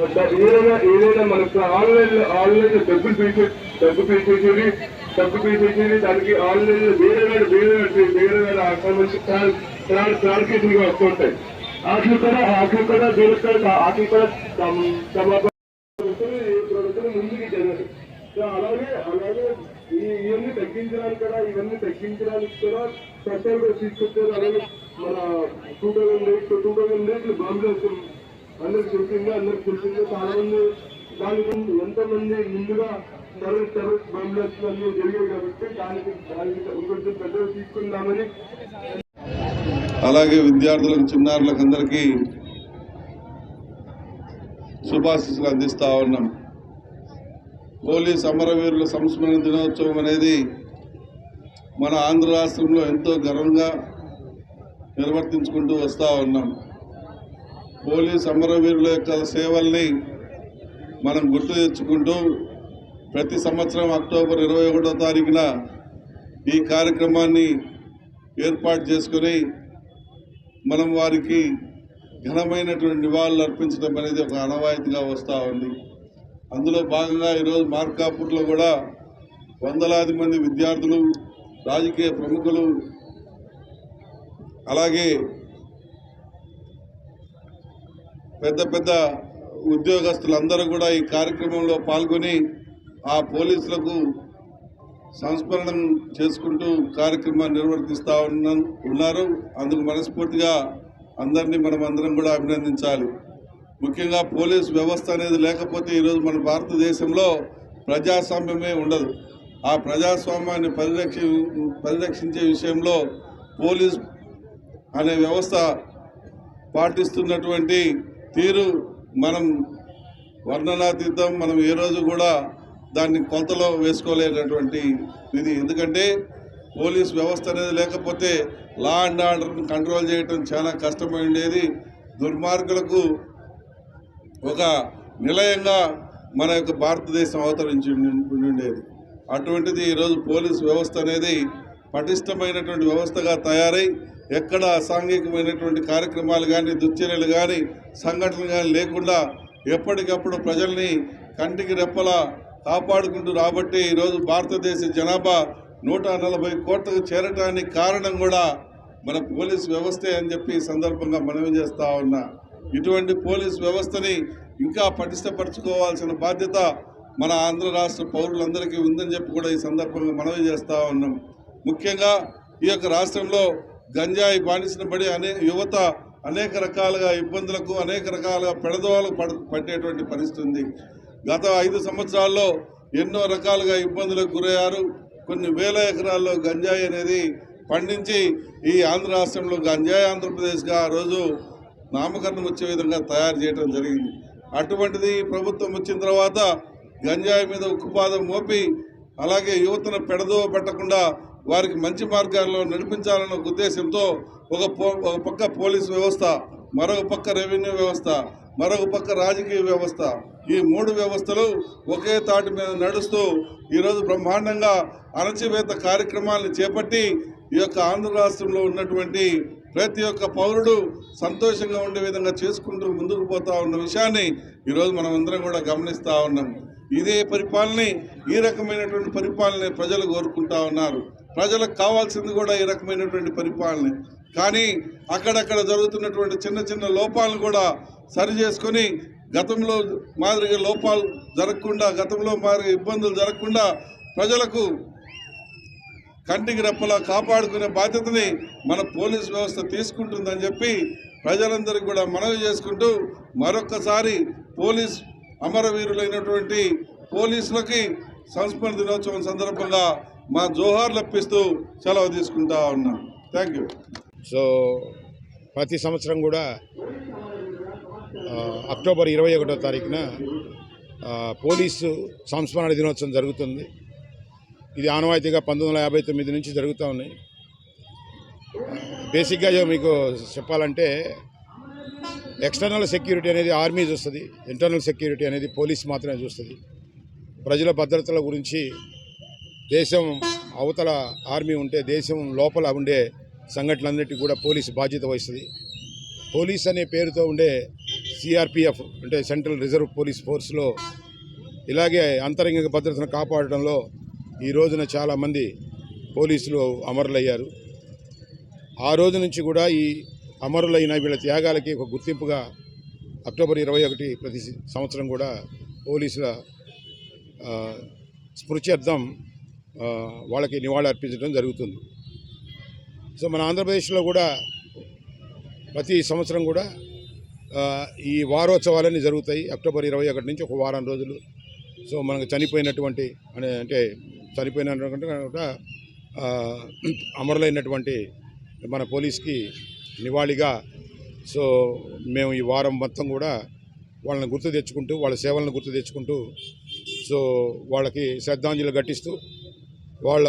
ఏదైనా ఏదైనా మనకు ఆన్లైన్ ఆన్లైన్లో డబ్బులు పే డబ్బు పీచేసేది డబ్బు పీచేసేది దానికి ఆన్లైన్లో వేరే వేరే వేరే వేరే వేరే వేరే ఆక్రమించి ట్రాన్స్కేషన్గా వస్తుంటాయి వాటిని కూడా వాటిని కూడా దీనికి వాటిని కూడా సమాపం ప్రభుత్వం ముందుకు జరగదు. సో అలాగే అలాగే ఇవన్నీ తగ్గించడానికి కూడా ఇవన్నీ తగ్గించడానికి కూడా చట్టాలు కూడా తీసుకొచ్చారు. అలాగే మన two thousand eight two thousand eight Bombay అందరికి తెలిసిందే అందరికి తెలిసిందే చాలా మంది దాని ముందు ఎంతో ముందుగా టెర్రరిస్ట్ టెర్రరిస్ట్ బాంబులు అన్ని జరిగాయి కాబట్టి దానికి దానికి కొంచెం పెద్దలు తీసుకుందామని. అలాగే విద్యార్థులకు చిన్నారులకు అందరికీ శుభాశిస్సులు అందిస్తా ఉన్నాం. పోలీస్ అమరవీరుల సంస్మరణ దినోత్సవం అనేది మన ఆంధ్ర రాష్ట్రంలో ఎంతో ఘనంగా నిర్వర్తించుకుంటూ వస్తూ ఉన్నాం. పోలీస్ అమరవీరుల యొక్క సేవల్ని మనం గుర్తు తెచ్చుకుంటూ ప్రతి సంవత్సరం అక్టోబర్ ఇరవై ఒకటో తారీఖున ఈ కార్యక్రమాన్ని ఏర్పాటు చేసుకుని మనం వారికి ఘనమైనటువంటి నివాళులు అర్పించడం అనేది ఒక అనవాయితీగా వస్తూ ఉంది. అందులో భాగంగా ఈరోజు మార్కాపూర్లో కూడా వందలాది మంది విద్యార్థులు రాజకీయ ప్రముఖులు అలాగే పెద్ద పెద్ద ఉద్యోగస్తులందరూ కూడా ఈ కార్యక్రమంలో పాల్గొని ఆ పోలీసులకు సంస్మరణం చేసుకుంటూ కార్యక్రమాన్ని నిర్వర్తిస్తూ ఉన్న ఉన్నారు. అందుకు మనస్ఫూర్తిగా అందరినీ మనం అందరం కూడా అభినందించాలి. ముఖ్యంగా పోలీస్ వ్యవస్థ అనేది లేకపోతే ఈరోజు మన భారతదేశంలో ప్రజాస్వామ్యమే ఉండదు. ఆ ప్రజాస్వామ్యాన్ని పరిరక్షి పరిరక్షించే విషయంలో పోలీస్ అనే వ్యవస్థ పాటిస్తున్నటువంటి తీరు మనం వర్ణనాతీతం మనం ఏ రోజు కూడా దాన్ని కొలతలో వేసుకోలేనటువంటి ఇది. ఎందుకంటే పోలీస్ వ్యవస్థ అనేది లేకపోతే లా అండ్ ఆర్డర్ని కంట్రోల్ చేయటం చాలా కష్టమైండేది. దుర్మార్గులకు ఒక నిలయంగా మన యొక్క భారతదేశం అవతరించి ఉండేది అటువంటిది ఈరోజు పోలీస్ వ్యవస్థ అనేది పటిష్టమైనటువంటి వ్యవస్థగా తయారై ఎక్కడ అసాంఘికమైనటువంటి కార్యక్రమాలు కానీ దుశ్చర్యలు కానీ సంఘటనలు కానీ లేకుండా ఎప్పటికప్పుడు ప్రజల్ని కంటికి రెప్పలా కాపాడుకుంటూ రాబట్టి ఈరోజు భారతదేశ జనాభా నూట నలభై కోట్లకు చేరటానికి కారణం కూడా మన పోలీస్ వ్యవస్థే అని చెప్పి సందర్భంగా మనవి చేస్తా ఉన్నా. ఇటువంటి పోలీస్ వ్యవస్థని ఇంకా పటిష్టపరచుకోవాల్సిన బాధ్యత మన ఆంధ్ర రాష్ట్ర పౌరులందరికీ ఉందని చెప్పి కూడా ఈ సందర్భంగా మనవి చేస్తూ ఉన్నాం. ముఖ్యంగా ఈ యొక్క రాష్ట్రంలో గంజాయి బానిసిన పడి అనే యువత అనేక రకాలుగా ఇబ్బందులకు అనేక రకాలుగా పెడదోవలు పడ పట్టేటువంటి పరిస్థితి ఉంది. గత ఐదు సంవత్సరాల్లో ఎన్నో రకాలుగా ఇబ్బందులకు గురయ్యారు. కొన్ని వేల ఎకరాల్లో గంజాయి అనేది పండించి ఈ ఆంధ్ర రాష్ట్రంలో గంజాయి ఆంధ్రప్రదేశ్గా ఆ రోజు నామకరణం వచ్చే విధంగా తయారు చేయడం జరిగింది. అటువంటిది ప్రభుత్వం వచ్చిన తర్వాత గంజాయి మీద ఉక్కుపాదం మోపి అలాగే యువతను పెడదో పెట్టకుండా వారికి మంచి మార్గాల్లో నడిపించాలన్న ఉద్దేశంతో ఒక పో ఒక పక్క పోలీస్ వ్యవస్థ మరొక పక్క రెవెన్యూ వ్యవస్థ మరొక పక్క రాజకీయ వ్యవస్థ. ఈ మూడు వ్యవస్థలు ఒకే తాటి మీద నడుస్తూ ఈరోజు బ్రహ్మాండంగా అణచివేత కార్యక్రమాలను చేపట్టి ఈ యొక్క ఆంధ్ర రాష్ట్రంలో ఉన్నటువంటి ప్రతి ఒక్క పౌరుడు సంతోషంగా ఉండే విధంగా చేసుకుంటూ ముందుకు పోతా ఉన్న విషయాన్ని ఈరోజు మనం అందరం కూడా గమనిస్తూ ఉన్నాం. ఇదే పరిపాలనని ఈ రకమైనటువంటి పరిపాలన ప్రజలు కోరుకుంటా ఉన్నారు. ప్రజలకు కావాల్సింది కూడా ఈ రకమైనటువంటి పరిపాలన. కానీ అక్కడక్కడ జరుగుతున్నటువంటి చిన్న చిన్న లోపాలను కూడా సరి చేసుకొని గతంలో మాదిరిగా లోపాలు జరగకుండా గతంలో మాదిరిగా ఇబ్బందులు జరగకుండా ప్రజలకు కంటికి రెప్పలా కాపాడుకునే బాధ్యతని మన పోలీస్ వ్యవస్థ తీసుకుంటుందని చెప్పి ప్రజలందరికీ కూడా మనవి చేసుకుంటూ మరొక్కసారి పోలీస్ అమరవీరులైనటువంటి పోలీసులకి సంస్మరణ దినోత్సవం సందర్భంగా మా జోహార్లు అప్పిస్తూ సెలవు తీసుకుంటా ఉన్నాం. థ్యాంక్ యూ సో ప్రతి సంవత్సరం కూడా అక్టోబర్ ఇరవై ఒకటో తారీఖున పోలీసు సంస్మరణ దినోత్సవం జరుగుతుంది. ఇది ఆనవాయితీగా పంతొమ్మిది వందల యాభై తొమ్మిది నుంచి జరుగుతూ ఉన్నాయి బేసిక్గా మీకు చెప్పాలంటే ఎక్స్టర్నల్ సెక్యూరిటీ అనేది ఆర్మీ చూస్తుంది. ఇంటర్నల్ సెక్యూరిటీ అనేది పోలీస్ మాత్రమే చూస్తుంది. ప్రజల భద్రతల గురించి దేశం అవతల ఆర్మీ ఉంటే దేశం లోపల ఉండే సంఘటనలన్నిటి కూడా పోలీసు బాధ్యత వహిస్తుంది. పోలీస్ అనే పేరుతో ఉండే సిఆర్పిఎఫ్ అంటే సెంట్రల్ రిజర్వ్ పోలీస్ ఫోర్స్లో ఇలాగే అంతరంగిక భద్రతను కాపాడడంలో ఈ రోజున చాలామంది పోలీసులు అమరులయ్యారు. ఆ రోజు నుంచి కూడా ఈ అమరులైన వీళ్ళ త్యాగాలకి ఒక గుర్తింపుగా అక్టోబర్ ఇరవై ఒకటి ప్రతి సంవత్సరం కూడా పోలీసుల స్మృత్యర్థం వాళ్ళకి నివాళి అర్పించడం జరుగుతుంది. సో మన ఆంధ్రప్రదేశ్లో కూడా ప్రతి సంవత్సరం కూడా ఈ వారోత్సవాలన్నీ జరుగుతాయి. అక్టోబర్ ఇరవై ఒకటి నుంచి ఒక వారం రోజులు. సో మనకు చనిపోయినటువంటి అనే అంటే చనిపోయినటువంటి కూడా అమరులైనటువంటి మన పోలీస్కి నివాళిగా సో మేము ఈ వారం మొత్తం కూడా వాళ్ళని గుర్తు తెచ్చుకుంటూ వాళ్ళ సేవలను గుర్తు తెచ్చుకుంటూ సో వాళ్ళకి శ్రద్ధాంజలి ఘటిస్తూ వాళ్ళ